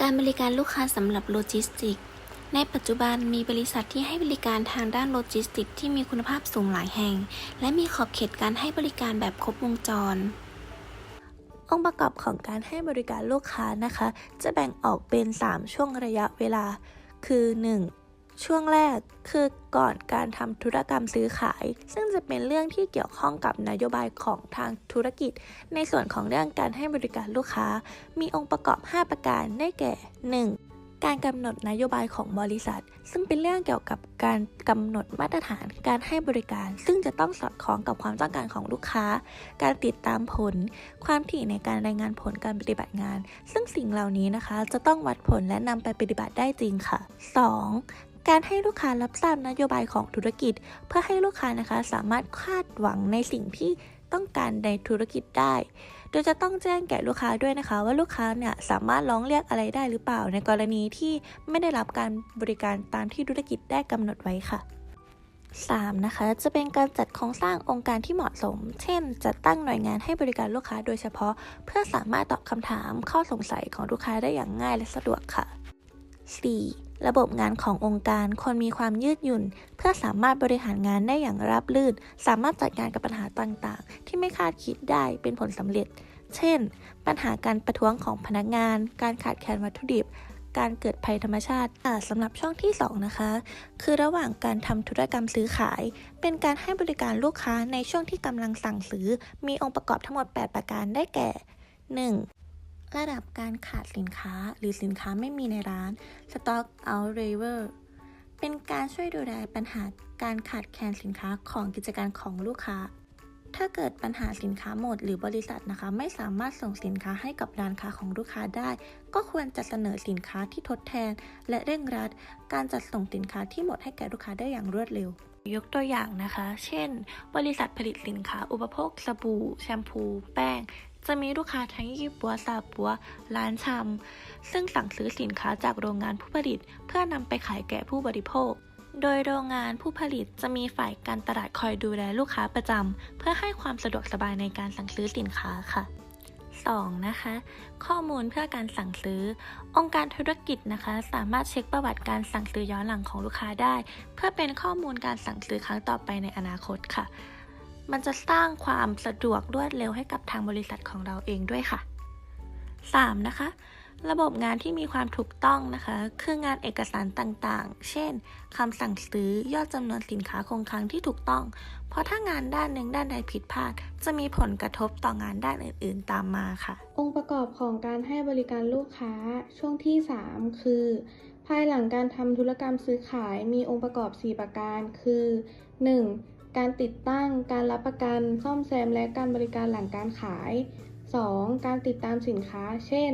การบริการลูกค้าสำหรับโลจิสติก ในปัจจุบันมีบริษัทที่ให้บริการทางด้านโลจิสติกที่มีคุณภาพสูงหลายแห่ง และมีขอบเขตการให้บริการแบบครบวงจร องค์ประกอบของการให้บริการลูกค้านะคะ จะแบ่งออกเป็น 3 ช่วงระยะเวลา คือ 1. ช่วงแรกคือก่อนการทำธุรกรรมซื้อขาย ซึ่งจะเป็นเรื่องที่เกี่ยวข้องกับนโยบายของทางธุรกิจ ในส่วนของเรื่องการให้บริการลูกค้า มีองค์ประกอบ 5 ประการได้แก่ 1. การกำหนดนโยบายของบริษัท ซึ่งเป็นเรื่องเกี่ยวกับการกำหนดมาตรฐานการให้บริการ ซึ่งจะต้องสอดคล้องกับความต้องการของลูกค้า การติดตามผล ความถี่ในการรายงานผลการปฏิบัติงาน ซึ่งสิ่งเหล่านี้นะคะ จะต้องวัดผลและนำไปปฏิบัติได้จริงค่ะ 2. การให้ลูกค้ารับทราบนโยบายของธุรกิจ เพื่อให้ลูกค้านะคะสามารถคาดหวังในสิ่งที่ต้องการในธุรกิจได้ โดยจะต้องแจ้งแก่ลูกค้าด้วยนะคะ ว่าลูกค้าเนี่ยสามารถร้องเรียกอะไรได้หรือเปล่า ในกรณีที่ไม่ได้รับการบริการตามที่ธุรกิจได้กำหนดไว้ค่ะ 3. นะคะ จะเป็นการจัดโครงสร้างองค์การที่เหมาะสม เช่น จัดตั้งหน่วยงานให้บริการลูกค้าโดยเฉพาะ เพื่อสามารถตอบคำถามข้อสงสัยของลูกค้าได้อย่างง่ายและสะดวกค่ะ 4. ระบบงานขององค์การควรมีความยืดหยุ่น เพื่อสามารถบริหารงานได้อย่างราบรื่น สามารถจัดการกับปัญหาต่างๆ ที่ไม่คาดคิดได้เป็นผลสำเร็จ เช่น ปัญหาการประท้วงของพนักงาน การขาดแคลนวัตถุดิบ การเกิดภัยธรรมชาติอ่าสำหรับช่องที่ 2 นะคะ คือระหว่างการทำธุรกรรมซื้อขาย เป็นการให้บริการลูกค้าในช่วงที่กำลังสั่งซื้อ มีองค์ประกอบทั้งหมด 8 ประการได้แก่ 1. ระดับการขาดสินค้าหรือสินค้าไม่มีในร้าน Stock out level เป็นการช่วยดูแลปัญหาการขาดแคลนสินค้าของกิจการของลูกค้า ถ้าเกิดปัญหาสินค้าหมดหรือบริษัทนะคะ ไม่สามารถส่งสินค้าให้กับร้านค้าของลูกค้าได้ ก็ควรจะเสนอสินค้าที่ทดแทน และเร่งรัด การจัดส่งสินค้าที่หมดให้แก่ลูกค้าได้อย่างรวดเร็วยกตัวอย่างนะคะ เช่น บริษัทผลิตสินค้าอุปโภคสบู่ แชมพู แป้ง จะมีลูกค้าทั้งยี่ปัวซาปัว ร้านชำ ซึ่งสั่งซื้อสินค้าจากโรงงานผู้ผลิต เพื่อนำไปขายแก่ผู้บริโภค โดยโรงงานผู้ผลิตจะมีฝ่ายการตลาดคอยดูแลลูกค้าประจำ เพื่อให้ความสะดวกสบายในการสั่งซื้อสินค้าค่ะ 2. นะคะ ข้อมูลเพื่อการสั่งซื้อ องค์การธุรกิจนะคะ สามารถเช็คประวัติการสั่งซื้อย้อนหลังของลูกค้าได้ เพื่อเป็นข้อมูลการสั่งซื้อครั้งต่อไปในอนาคตค่ะ มันจะสร้างความสะดวกรวดเร็วให้กับทางบริษัทของเราเองด้วยค่ะ 3. นะคะ ระบบงานที่มีความถูกต้องนะคะ คืองานเอกสารต่างๆ เช่นคำสั่งซื้อยอดจำนวนสินค้าคงคลังที่ถูกต้อง เพราะถ้างานด้านหนึ่งด้านใดผิดพลาด จะมีผลกระทบต่องานด้านอื่น ๆ ตามมาค่ะ องค์ประกอบของการให้บริการลูกค้าช่วงที่ 3 คือ ภายหลังการทำธุรกรรมซื้อขายมีองค์ประกอบ 4 ประการ คือ 1. การติดตั้ง การรับประกัน ซ่อมแซม และการบริการหลังการขาย 2. การติดตามสินค้า เช่น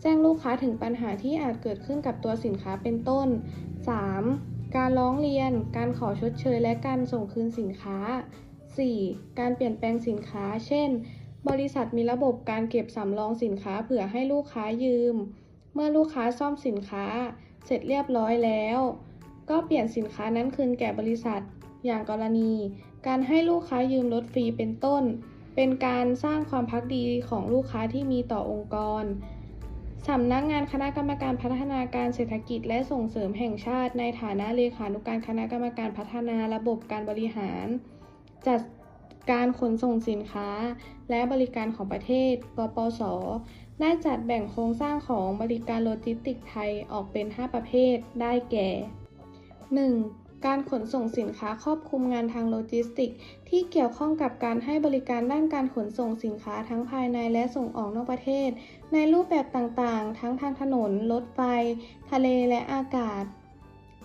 แจ้งลูกค้าถึงปัญหาที่อาจเกิดขึ้นกับตัวสินค้าเป็นต้น 3. การร้องเรียน การขอชดเชย และการส่งคืนสินค้า 4. การเปลี่ยนแปลงสินค้า เช่น บริษัทมีระบบการเก็บสำรองสินค้าเผื่อให้ลูกค้ายืม เมื่อลูกค้าซ่อมสินค้า เสร็จเรียบร้อยแล้ว ก็เปลี่ยนสินค้านั้นคืนแก่บริษัท อย่างกรณี การให้ลูกค้ายืมรถฟรีเป็นต้น เป็นการสร้างความพักดีของลูกค้าที่มีต่อองค์กรสำนักงานคณะกรรมการพัฒนาการเศรษฐกิจและส่งเสริมแห่งชาติ ในฐานะเลขานุการคณะกรรมการพัฒนาระบบการบริหาร จัดการขนส่งสินค้า และบริการของประเทศ กปส ได้จัดแบ่งโครงสร้างของบริการโลจิสติกส์ไทยออกเป็น 5 ประเภท ได้แก่ 1. การขนส่งสินค้าครอบคลุมงานทางโลจิสติกส์ที่เกี่ยวข้องกับการให้บริการด้านการขนส่งสินค้าทั้งภายในและส่งออกนอกประเทศ ในรูปแบบต่างๆ ทั้งทางถนน รถไฟ ทะเลและอากาศ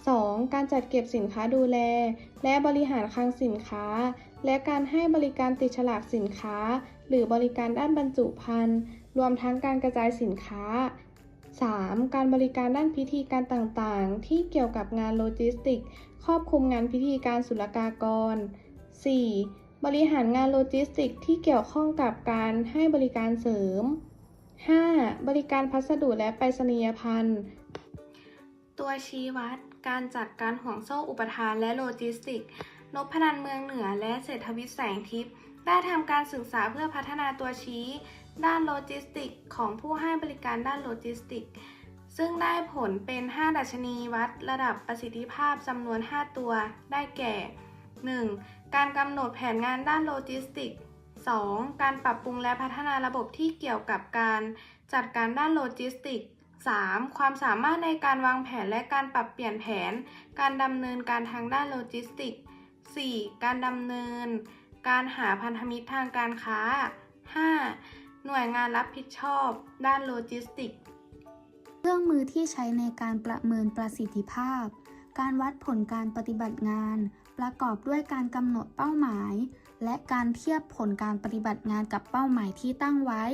2. การจัดเก็บสินค้าดูแล และบริหารคลังสินค้า และการให้บริการติดฉลากสินค้า หรือบริการด้านบรรจุภัณฑ์รวมทั้งการกระจายสินค้า 3. การบริการด้านพิธีการต่างๆ ที่เกี่ยวกับงานโลจิสติก ครอบคลุมงานพิธีการศุลกากร 4. บริหารงานโลจิสติกที่เกี่ยวข้องกับการให้บริการเสริม 5. บริการพัสดุและไปรษณียภัณฑ์ ตัวชี้วัด การจัดการห่วงโซ่อุปทานและโลจิสติกนพนันเมืองเหนือและเศรษฐวิทย์แสงทิพย์ได้ทำการศึกษาเพื่อพัฒนาตัวชี้ ด้านโลจิสติกของผู้ให้บริการด้านโลจิสติก ซึ่งได้ผลเป็น 5 ดัชนีวัดระดับประสิทธิภาพจำนวน 5 ตัวได้แก่ 1. การกำหนดแผนงานด้านโลจิสติก 2. การปรับปรุงและพัฒนาระบบที่เกี่ยวกับการจัดการด้านโลจิสติก 3. ความสามารถในการวางแผนและการปรับเปลี่ยนแผน การดำเนินการทางด้านโลจิสติก 4. การดำเนิน การหาพันธมิตรทางการค้า 5. หน่วยงานรับผิดชอบ ด้านโลจิสติก เครื่องมือที่ใช้ในการประเมินประสิทธิภาพ การวัดผลการปฏิบัติงาน ประกอบด้วยการกำหนดเป้าหมาย และการเทียบผลการปฏิบัติงานกับเป้าหมายที่ตั้งไว้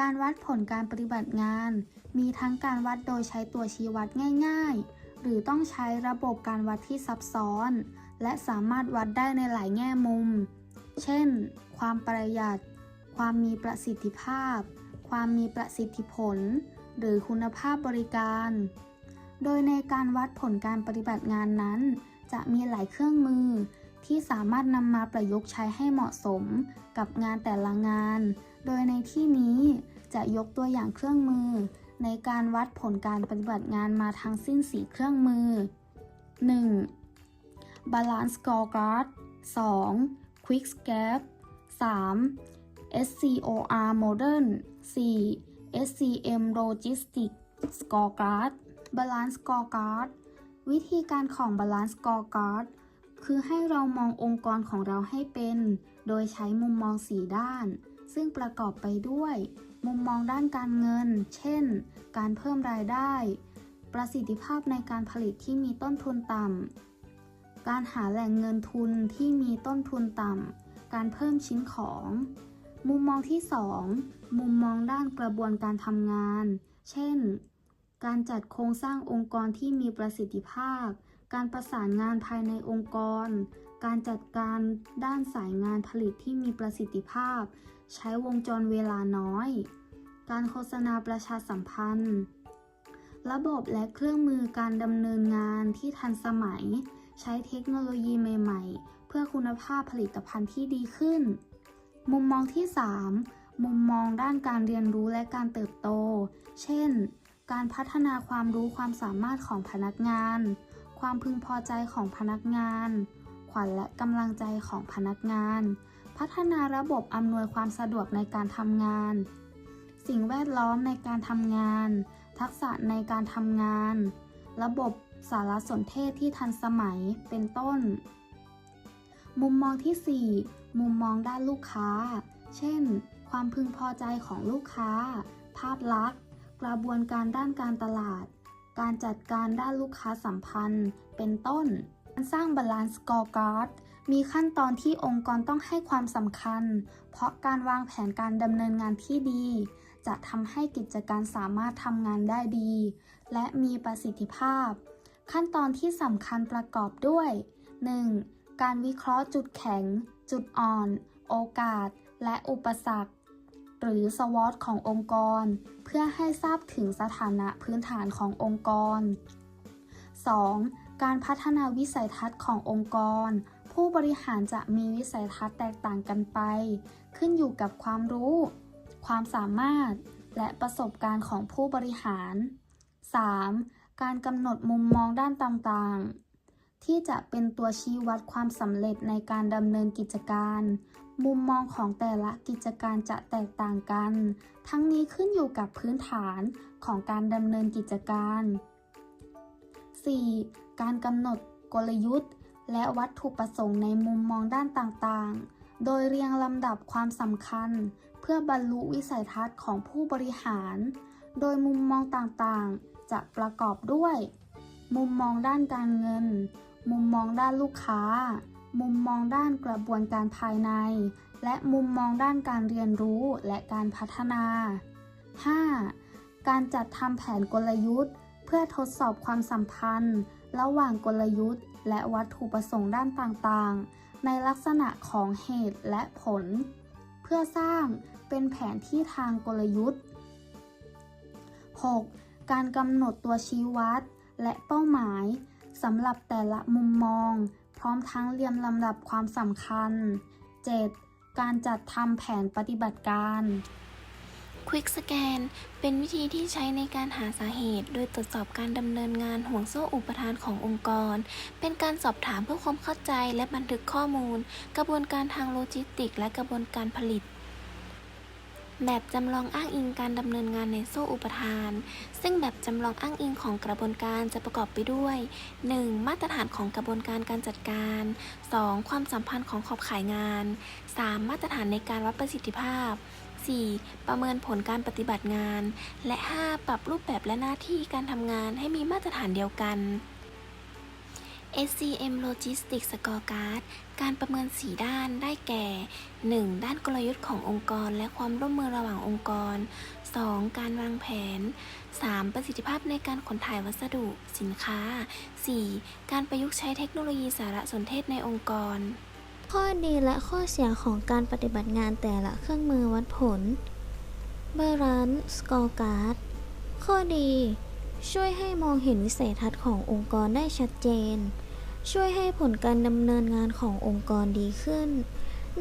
การวัดผลการปฏิบัติงาน มีทั้งการวัดโดยใช้ตัวชี้วัดง่าย ๆ หรือต้องใช้ระบบการวัดที่ซับซ้อน และสามารถวัดได้ในหลายแง่มุม เช่น ความประหยัด ความมีประสิทธิภาพ ความมีประสิทธิผล หรือคุณภาพบริการ โดยในการวัดผลการปฏิบัติงานนั้น จะมีหลายเครื่องมือ ที่สามารถนำมาประยุกต์ใช้ให้เหมาะสมกับงานแต่ละงาน โดยในที่นี้จะยกตัวอย่างเครื่องมือ ในการวัดผลการปฏิบัติงานมาทั้งสิ้น 4 เครื่องมือ 1. Balance Scorecard 2. Quick Scap 3. SCOR Modern 4. SCM Logistics Scorecard Balance Scorecard วิธีการของ Balance Scorecard คือให้เรามององค์กรของเราให้เป็น โดยใช้มุมมอง 4 ด้าน ซึ่งประกอบไปด้วย มุมมองด้านการเงิน เช่น การเพิ่มรายได้ ประสิทธิภาพในการผลิตที่มีต้นทุนต่ำ การหาแหล่งเงินทุนที่มีต้นทุนต่ำ การเพิ่มชิ้นของ มุมมองที่ 2 มุมมองด้านกระบวนการทำงาน เช่น การจัดโครงสร้างองค์กรที่มีประสิทธิภาพ การประสานงานภายในองค์กร การจัดการด้านสายงานผลิตที่มีประสิทธิภาพ ใช้วงจรเวลาน้อย การโฆษณาประชาสัมพันธ์ ระบบและเครื่องมือการดำเนินงานที่ทันสมัย ใช้เทคโนโลยีใหม่ ๆ เพื่อคุณภาพผลิตภัณฑ์ที่ดีขึ้น มุมมองที่ 3 มุมมองด้านการเรียนรู้และการเติบโต เช่น การพัฒนาความรู้ความสามารถของพนักงาน ความพึงพอใจของพนักงาน ขวัญและกำลังใจของพนักงาน พัฒนาระบบอำนวยความสะดวกในการทำงาน สิ่งแวดล้อมในการทำงาน ทักษะในการทำงาน ระบบสารสนเทศที่ทันสมัย เป็นต้น มุมมองที่ 4 มุมมองด้านลูกค้า เช่น ความพึงพอใจของลูกค้า ภาพลักษณ์ กระบวนการด้านการตลาด การจัดการด้านลูกค้าสัมพันธ์ เป็นต้น การสร้าง Balance Scorecard มีขั้นตอนที่องค์กรต้องให้ความสำคัญ เพราะการวางแผนการดำเนินงานที่ดี จะทำให้กิจการสามารถทำงานได้ดี และมีประสิทธิภาพ ขั้นตอนที่สำคัญประกอบด้วย 1. การวิเคราะห์จุดแข็ง จุดอ่อน โอกาส และอุปสรรค หรือ SWOT ขององค์กร เพื่อให้ทราบถึงสถานะพื้นฐานขององค์กร 2. การพัฒนาวิสัยทัศน์ขององค์กร ผู้บริหารจะมีวิสัยทัศน์แตกต่างกันไป ขึ้นอยู่กับความรู้ ความสามารถ และประสบการณ์ของผู้บริหาร 3. การกำหนดมุมมองด้านต่างๆ ที่จะเป็นตัวชี้วัดความสำเร็จในการดำเนินกิจการ มุมมองของแต่ละกิจการจะแตกต่างกัน ทั้งนี้ขึ้นอยู่กับพื้นฐานของการดำเนินกิจการ 4. การกำหนดกลยุทธ์ และวัตถุประสงค์ในมุมมองด้านต่างๆ โดยเรียงลำดับความสำคัญ เพื่อบรรลุวิสัยทัศน์ของผู้บริหาร โดยมุมมองต่างๆ จะประกอบด้วย มุมมองด้านการเงิน มุมมองด้านลูกค้า มุมมองด้านกระบวนการภายใน และมุมมองด้านการเรียนรู้และการพัฒนา 5. การจัดทำแผนกลยุทธ์ เพื่อทดสอบความสัมพันธ์ ระหว่างกลยุทธ์ และวัตถุประสงค์ด้านต่างๆ ในลักษณะของเหตุและผล เพื่อสร้างเป็นแผนที่ทางกลยุทธ์ 6. การกำหนดตัวชี้วัด และเป้าหมาย สำหรับแต่ละมุมมอง พร้อมทั้งเรียงลำดับความสำคัญ 7. การจัดทำแผนปฏิบัติการ Quick Scan เป็นวิธีที่ใช้ในการหาสาเหตุ โดยตรวจสอบการดำเนินงานห่วงโซ่อุปทานขององค์กร เป็นการสอบถามเพื่อความเข้าใจและบันทึกข้อมูล กระบวนการทางโลจิสติก และกระบวนการผลิต แบบจำลองอ้างอิงการดำเนินงานในโซ่อุปทาน ซึ่งแบบจำลองอ้างอิงของกระบวนการจะประกอบไปด้วย 1. มาตรฐานของกระบวนการการจัดการ 2. ความสัมพันธ์ของขอบข่ายงาน 3. มาตรฐานในการวัดประสิทธิภาพ 4. ประเมินผลการปฏิบัติงาน และ 5. ปรับรูปแบบและหน้าที่การทำงานให้มีมาตรฐานเดียวกัน SCM Logistics Scorecard การประเมิน 4 ด้านได้แก่ 1. ด้านกลยุทธ์ขององค์กรและความร่วมมือระหว่างองค์กร 2. การวางแผน 3. ประสิทธิภาพในการขนถ่ายวัสดุสินค้า 4. การประยุกต์ใช้เทคโนโลยีสารสนเทศในองค์กร ข้อดีและข้อเสียของการปฏิบัติงานแต่ละเครื่องมือวัดผล b a l a n c e Scorecard ข้อดี ช่วยให้มองเห็นวิสัยทัศน์ขององค์กรได้ชัดเจน ช่วยให้ผลการดำเนินงานขององค์กรดีขึ้น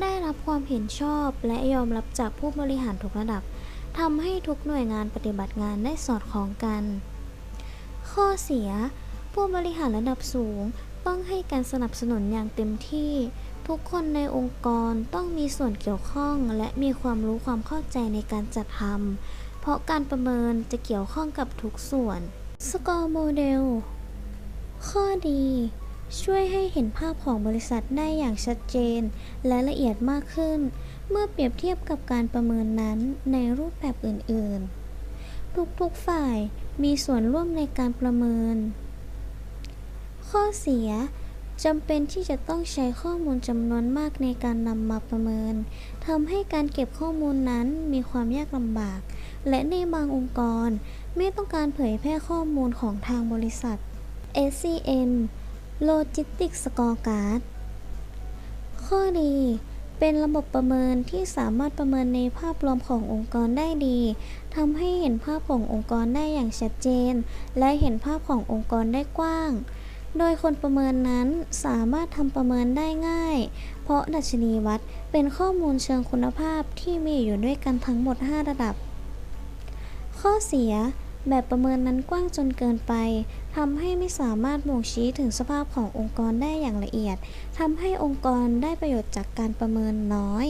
ได้รับความเห็นชอบและยอมรับจากผู้บริหารทุกระดับทำให้ทุกหน่วยงานปฏิบัติงานได้สอดคล้องกัน ข้อเสีย ผู้บริหารระดับสูงต้องให้การสนับสนุนอย่างเต็มที่ ทุกคนในองค์กรต้องมีส่วนเกี่ยวข้อง และมีความรู้ความเข้าใจในการจัดทำ ราะการประเมินจะเกี่ยวข้องกับทุกส่วนสกอร์โมเดลข้อดี ช่วยให้เห็นภาพของบริษัทได้อย่างชัดเจน และละเอียดมากขึ้น เมื่อเปรียบเทียบกับการประเมินนั้นในรูปแบบอื่น ๆ ทุกๆฝ่ายมีส่วนร่วมในการประเมิน ข้อเสียจำเป็นที่จะต้องใช้ข้อมูลจำนวนมากในการนำมาประเมินทำให้การเก็บข้อมูลนั้นมีความยากลำบาก และในบางองค์กร ไม่ต้องการเผยแพร่ข้อมูลของทางบริษัท SCM Logistics Scorecard ข้อดีเป็นระบบประเมินที่สามารถประเมินในภาพรวมขององค์กรได้ดีทำให้เห็นภาพขององค์กรได้อย่างชัดเจน และเห็นภาพขององค์กรได้กว้าง โดยคนประเมินนั้นสามารถทำประเมินได้ง่าย เพราะดัชนีวัดเป็นข้อมูลเชิงคุณภาพที่มีอยู่ด้วยกันทั้งหมด 5 ระดับ ข้อเสียแบบประเมินนั้นกว้างจนเกินไปทำให้ไม่สามารถบ่งชี้ถึงสภาพขององค์กรได้อย่างละเอียดทำให้องค์กรได้ประโยชน์จากการประเมินน้อย